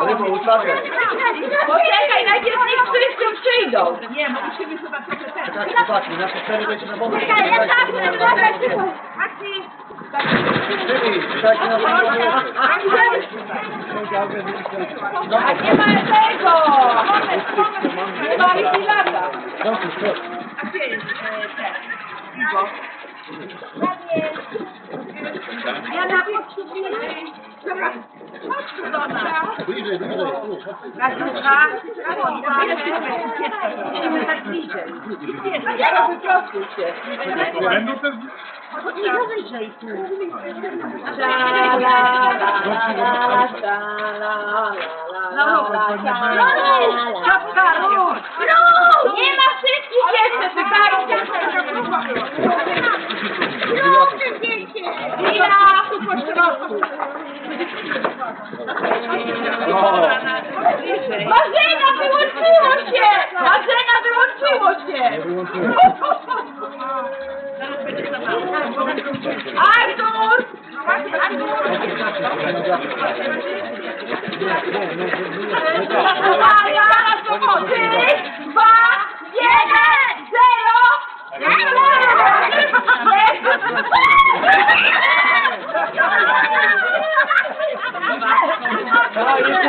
Ale bo ustawię. Poczekaj, najpierw niech wszyscy przyjdą. Nie, bo musimy trochę ten. Tak, chłopaki, na cztery będzie na wodę. Czekaj, ja tak tak wodę. A nie ma tego! Nie ma. Dobrze, chodź. A gdzie jest e, ten? Piwo. Ja na potrzebuję. Dobra, chodź tu do nas. Bliżej, bliżej. tu, chodź. Razucha. Musimy tak bliżej. Ja wyprostuj się. Nie wyżej tu. La, la, la, la, la, la, No, la, no, no, no, la, czapka, ruch. No, nie ma wszystkich Marzena, wyłączyło się! Marzena, wyłączyło się! Artur! Uwaga! Trzy, dwa, jeden, zero! Tak, Yeah.